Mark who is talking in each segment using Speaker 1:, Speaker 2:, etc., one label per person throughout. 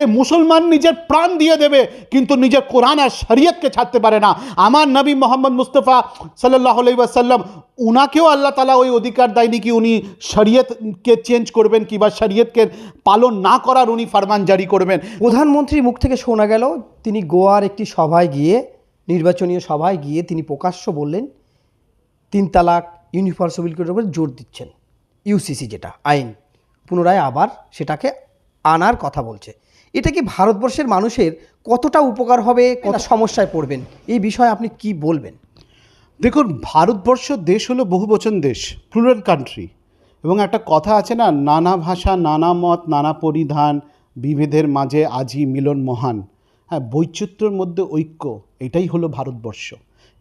Speaker 1: মুসলমান নিজের প্রাণ দিয়ে দেবে, কিন্তু নিজের কোরআন আর শরীয়তকে ছাড়তে পারে না। আমার নবী মোহাম্মদ মুস্তফা সাল্লাহ সাল্লাম উনাকেও আল্লাহ তালা ওই অধিকার দেয়নি কি উনি শরীয়তকে চেঞ্জ করবেন কিংবা শরীয়তকে পালন না করার উনি ফরমান জারি করবেন।
Speaker 2: প্রধানমন্ত্রীর মুখ থেকে শোনা গেল, তিনি গোয়ার একটি সভায় গিয়ে, নির্বাচনীয় সভায় গিয়ে তিনি প্রকাশ্য বললেন, তিন তালাক কোডের উপর জোর দিচ্ছেন ইউসিসি যেটা, আইন। পুনরায় আবার সেটাকে আনার কথা বলছে। এটা কি ভারতবর্ষের মানুষের কতটা উপকার হবে, কত সমস্যায় পড়বেন? এই বিষয়ে আপনি কি বলবেন?
Speaker 1: দেখুন, ভারতবর্ষ দেশ হলো বহুবচন দেশ প্লুরাল কান্ট্রি এবং একটা কথা আছে না, নানা ভাষা, নানা মত, নানা পরিধান, বিভেদের মাঝে আজি মিলন মহান। হ্যাঁ বৈচিত্র্যের মধ্যে ঐক্য, এটাই হলো ভারতবর্ষ।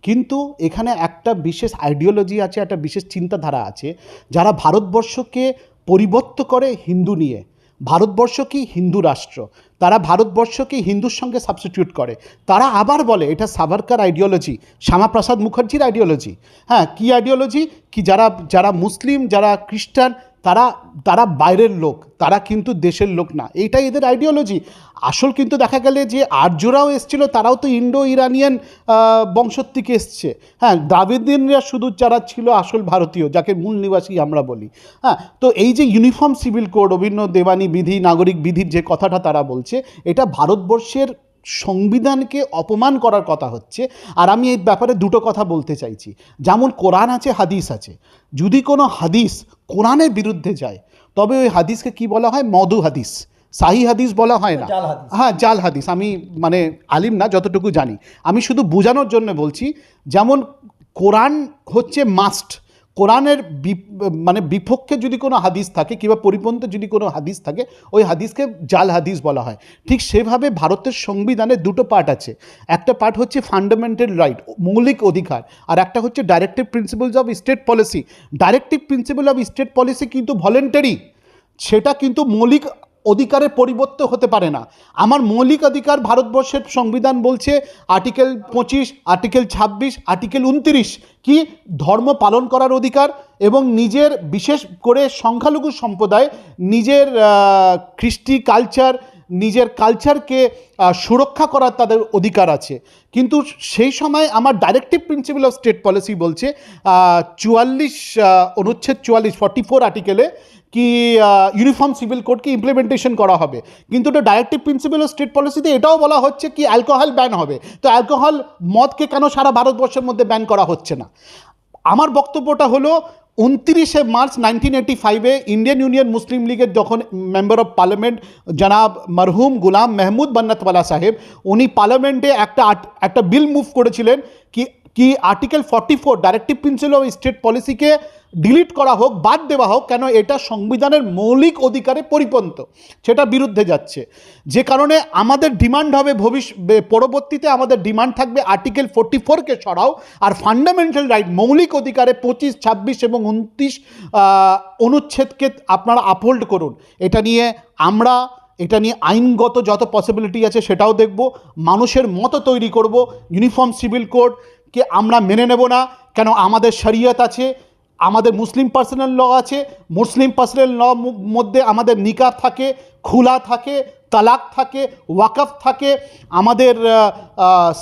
Speaker 1: কিন্তু এখানে একটা বিশেষ আইডিওলজি আছে, একটা বিশেষ চিন্তাধারা আছে, যারা ভারতবর্ষকে পরিবর্ত করে হিন্দু নিয়ে। ভারতবর্ষ কি হিন্দু রাষ্ট্র? তারা ভারতবর্ষকে হিন্দুর সঙ্গে সাবস্টিটিউট করে? তারা আবার বলে, এটা সাভারকার আইডিওলজি শ্যামাপ্রসাদ মুখার্জির আইডিওলজি হ্যাঁ কি আইডিওলজি কি যারা যারা মুসলিম, যারা খ্রিস্টান তারা তারা বাইরের লোক, তারা কিন্তু দেশের লোক না। এইটাই এদের আইডিওলজি আসল কিন্তু দেখা গেলে যে আর্যরাও এসছিল, তারাও তো ইন্ডো ইরানিয়ান বংশর থেকে এসছে। হ্যাঁ দ্রাবিদিনরা শুধু যারা ছিল আসল ভারতীয়, যাকে মূল নিবাসী আমরা বলি। হ্যাঁ তো এই যে ইউনিফর্ম সিভিল কোড অভিন্ন দেওয়ানি বিধি, নাগরিক বিধির যে কথাটা তারা বলছে, এটা ভারতবর্ষের সংবিধানকে অপমান করার কথা হচ্ছে। আর আমি এই ব্যাপারে দুটো কথা বলতে চাইছি। যেমন কোরআন আছে হাদিস আছে। যদি কোনো হাদিস কোরআনের বিরুদ্ধে যায় তবে ওই হাদিসকে কি বলা হয়? মধু হাদিস। সাহি হাদিস বলা হয় না। হ্যাঁ জাল হাদিস। আমি মানে আলিম না যতটুকু জানি। আমি শুধু বোঝানোর জন্য বলছি যেমন কোরআন হচ্ছে মাস্ট কোরআনের মানে বিপক্ষে যদি কোনো হাদিস থাকে কিংবা পরিপন্থী যদি কোনো হাদিস থাকে, ওই হাদিসকে জাল হাদিস বলা হয়। ঠিক সেভাবে ভারতের সংবিধানে দুটো পার্ট আছে। একটা পার্ট হচ্ছে ফান্ডামেন্টাল রাইট মৌলিক অধিকার, আর একটা হচ্ছে directive principles of state policy directive principle of state policy কিন্তু ভলেন্টারি সেটা কিন্তু মৌলিক অধিকারের পরিবর্ত হতে পারে না। আমার মৌলিক অধিকার ভারতবর্ষের সংবিধান বলছে আর্টিকেল পঁচিশ, আর্টিকেল ছাব্বিশ, আর্টিকেল উনত্রিশ কি ধর্ম পালন করার অধিকার এবং নিজের বিশেষ করে সংখ্যালঘু সম্প্রদায় নিজের খ্রিস্টি কালচার নিজের কালচারকে সুরক্ষা করার তাদের অধিকার আছে। কিন্তু সেই সময় আমার directive principle of state policy বলছে চুয়াল্লিশ অনুচ্ছেদ চুয়াল্লিশ ফর্টি ফোর আর্টিকেলে কি ইউনিফর্ম সিভিল কোডকে ইমপ্লিমেন্টেশন করা হবে। কিন্তু ওটা ডাইরেক্টিভ প্রিন্সিপাল অফ স্টেট পলিসিতে এটাও বলা হচ্ছে কি অ্যালকোহল ব্যান হবে। তো অ্যালকোহল মদকে কেন সারা ভারতবর্ষের মধ্যে ব্যান করা হচ্ছে না? আমার বক্তব্যটা হলো উনত্রিশে মার্চ নাইনটিন এইটি ফাইভে ইন্ডিয়ান ইউনিয়ন মুসলিম লীগের যখন মেম্বার অফ পার্লামেন্ট জনাব মরহুম গুলাম মেহমুদ বান্নাতওয়ালা সাহেব, উনি পার্লামেন্টে একটা একটা বিল মুভ করেছিলেন কি কি article forty four directive principle of state পলিসিকে delete করা হোক, বাদ দেওয়া হোক, কেন এটা সংবিধানের মৌলিক অধিকারে পরিপন্থ সেটা বিরুদ্ধে যাচ্ছে। যে কারণে আমাদের ডিমান্ড হবে ভবিষ্য পরবর্তীতে আমাদের ডিমান্ড থাকবে আর্টিকেল ফোর্টি ফোরকে সরাও, আর ফান্ডামেন্টাল রাইট মৌলিক অধিকারে পঁচিশ, ছাব্বিশ এবং উনত্রিশ অনুচ্ছেদকে আপনারা আপহোল্ড করুন। এটা নিয়ে আমরা, এটা নিয়ে আইনগত যত পসিবিলিটি আছে সেটাও দেখব, মানুষের মতো তৈরি করব ইউনিফর্ম সিভিল কোডকে আমরা মেনে নেব না, কেন আমাদের শরীয়ত আছে আমাদের মুসলিম পার্সোনাল ল আছে মুসলিম পার্সোনাল ল মধ্যে আমাদের নিকা থাকে খোলা থাকে তালাক থাকে ওয়াকফ থাকে। আমাদের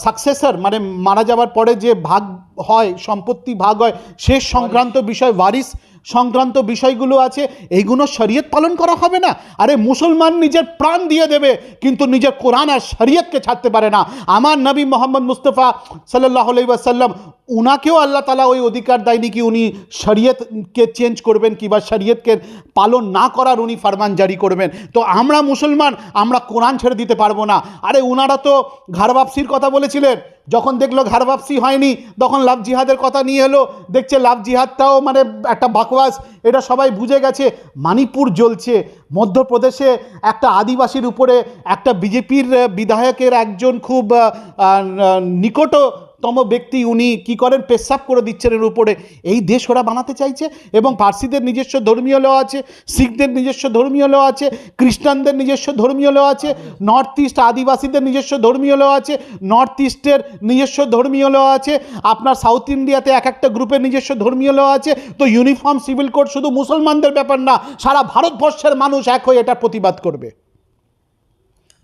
Speaker 1: সাকসেসর মানে মারা যাওয়ার পরে যে ভাগ হয় সম্পত্তি ভাগ হয় সে সংক্রান্ত বিষয় ওয়ারিস সংক্রান্ত বিষয়গুলো আছে, এইগুলো শরীয়ত পালন করা হবে না। আরে মুসলমান নিজের প্রাণ দিয়ে দেবে, কিন্তু নিজের কোরআন আর শরীয়তকে ছাড়তে পারে না। আমার নবী মোহাম্মদ মুস্তফা সাল্লাহ সাল্লাম উনাকেও আল্লাহ তালা ওই অধিকার দেয়নি কি উনি শরীয়তকে চেঞ্জ করবেন কিংবা শরীয়তকে পালন না করার উনি ফরমান জারি করবেন। তো আমরা মুসলমান, আমরা কোরআন ছেড়ে দিতে পারব না। আরে উনারা তো ঘরবাপসির কথা বলেছিলেন যখন দেখল ঘাড় বাপসি হয়নি তখন লাভ জিহাদের কথা নিয়ে এলো দেখছে লাভ জিহাদটাও মানে একটা বাকওয়াস এটা সবাই বুঝে গেছে মানিপুর জ্বলছে। মধ্যপ্রদেশে একটা আদিবাসীর উপরে একটা বিজেপির বিধায়কের একজন খুব আহ, নিকটতম ব্যক্তি উনি কি করেন? পেশাব করে দিচ্ছেন এর উপরে। এই দেশ ওরা বানাতে চাইছে এবং পার্সিদের নিজস্ব ধর্মীয় ল আছে, শিখদের নিজস্ব ধর্মীয় ল আছে, খ্রিস্টানদের নিজস্ব ধর্মীয় ল আছে, নর্থ ইস্ট আদিবাসীদের নিজস্ব ধর্মীয় ল আছে, নর্থ ইস্টের নিজস্ব ধর্মীয় ল আছে, আপনার সাউথ ইন্ডিয়াতে এক একটা গ্রুপের নিজস্ব ধর্মীয় ল আছে। তো ইউনিফর্ম সিভিল কোড শুধু মুসলমানদের ব্যাপার না, সারা ভারতবর্ষের মানুষ এক হয়ে এটার প্রতিবাদ করবে।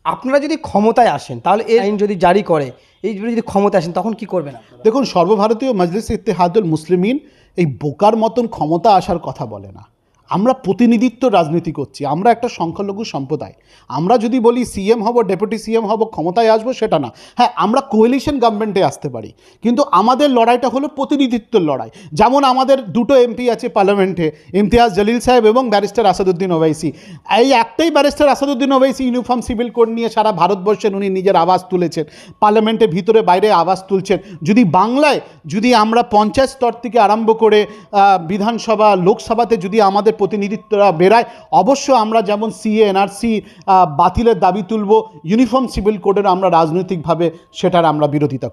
Speaker 2: আপনারা যদি ক্ষমতায় আসেন, তাহলে এই আইন যদি জারি করে, এই যদি ক্ষমতায় আসেন, তখন কি করবেন
Speaker 1: দেখুন, সর্বভারতীয় মজলিস ইত্তেহাদুল মুসলিমিন এই বোকার মতন ক্ষমতা আসার কথা বলে না। আমরা প্রতিনিধিত্ব রাজনীতি করছি, আমরা একটা সংখ্যালঘু সম্প্রদায়। আমরা যদি বলি সিএম হব, ডেপুটি সিএম হব, ক্ষমতায় আসব সেটা না। হ্যাঁ আমরা কোয়েলিশন গভর্নমেন্টে আসতে পারি। কিন্তু আমাদের লড়াইটা হলো প্রতিনিধিত্বের লড়াই। যেমন আমাদের দুটো এমপি আছে পার্লামেন্টে ইমতিয়াজ জলিল সাহেব এবং ব্যারিস্টার আসাদুদ্দিন ওবাইসি এই একটাই barrister Asaduddin Owaisi uniform civil code নিয়ে সারা ভারতবর্ষের উনি নিজের আওয়াজ তুলেছেন। পার্লামেন্টের ভিতরে বাইরে আওয়াজ তুলছেন। যদি বাংলায় যদি আমরা পঞ্চায়েত স্তর থেকে আরম্ভ করে বিধানসভা, লোকসভাতে যদি আমাদের প্রতিনিধিত্বরা বেরায় অবশ্য আমরা যেমন সিএ, এনআরসি বাতিলের দাবি তুলব, ইউনিফর্ম সিভিল কোডের আমরা রাজনৈতিকভাবে সেটার আমরা বিরোধিতা